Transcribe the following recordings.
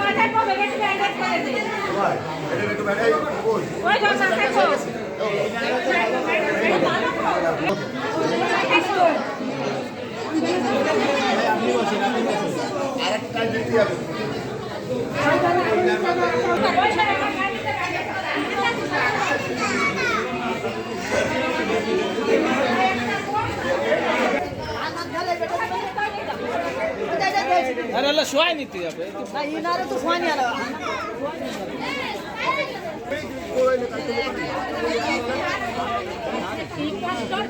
মাথায় করে দে ওই জন্য দেখো আরে আল্লাহ শোয়াই নিতে যাবে কি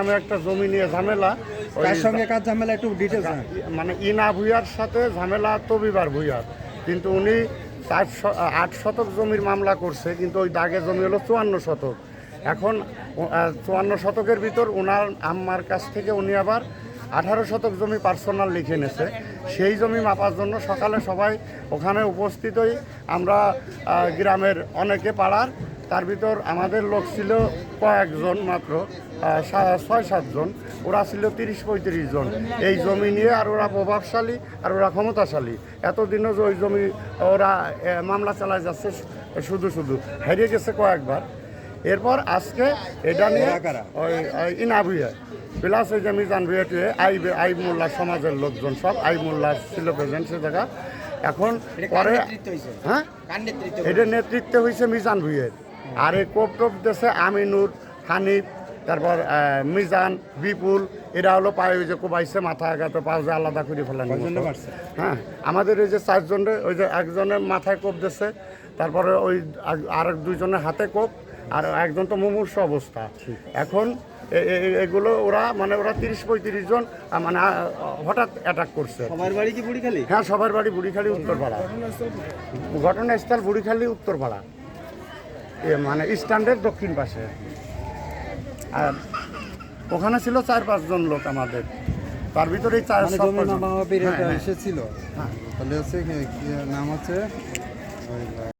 আমি একটা জমি নিয়ে ঝামেলা। তার সঙ্গে কাজ ঝামেলা একটু ডিটেলস মানে ইনা ভুইয়ার সাথে ঝামেলা তবিবার ভুইয়ার। কিন্তু উনি চার শ- আট শতক জমির মামলা করছে কিন্তু ওই দাগের জমি হলো চুয়ান্ন শতক। এখন চুয়ান্ন শতকের ভিতর ওনার আম্মার কাছ থেকে উনি আবার আঠারো শতক জমি পার্সোনাল লিখে নেছে। সেই জমি মাপার জন্য সকালে সবাই ওখানে উপস্থিত হই আমরা গ্রামের অনেকে পাড়ার তার ভিতর আমাদের লোক ছিল কয়েকজন মাত্র ছয় সাতজন। ওরা ছিল তিরিশ পঁয়ত্রিশ জন। এই জমি নিয়ে আর ওরা প্রভাবশালী আর ওরা ক্ষমতাশালী। এতদিনও যে ওই জমি ওরা মামলা চালায় যাচ্ছে শুধু শুধু। হারিয়ে গেছে কয়েকবার। এরপর আজকে এটা নিয়ে ইনাভুয়া প্লাস ওই যে মিজান ভুয়াটুয়ে আই আই মোল্লা সমাজের লোকজন সব। আই মোল্লা ছিল প্রেজেন্ট সে জায়গা। এখন পরে হ্যাঁ? এটা নেতৃত্ব হয়েছে মিজান ভুইয়ের। আর এই কোপ টোপ দেশে আমিনুর হানিফ তারপর মিজান বিপুল এরা হলো পায়ে ওই যে কোবাইছে মাথা আঘাতে যে আলাদা করে ফেলেন। হ্যাঁ আমাদের ওই যে চারজনের ওই যে একজনের মাথায় কোপ দিচ্ছে তারপরে ওই আর- দুইজনের হাতে কোপ আর একজন তো মুমূর্ষ অবস্থা। এখন এগুলো ওরা মানে ওরা তিরিশ পঁয়ত্রিশ জন মানে হঠাৎ অ্যাটাক করছে। সবার বাড়ি কি বুড়িখালি? হ্যাঁ সবার বাড়ি বুড়িখালি উত্তরপাড়া। ঘটনাস্থল বুড়িখালি উত্তরপাড়া। মানে স্ট্যান্ডের দক্ষিণ পাশে। আর ওখানে ছিল চার পাঁচজন লোক আমাদের। তার ভিতরে চার মানে হ্যাঁ, হ্যাঁ। এসেছিল। হ্যাঁ। তাহলে হচ্ছে নাম হচ্ছে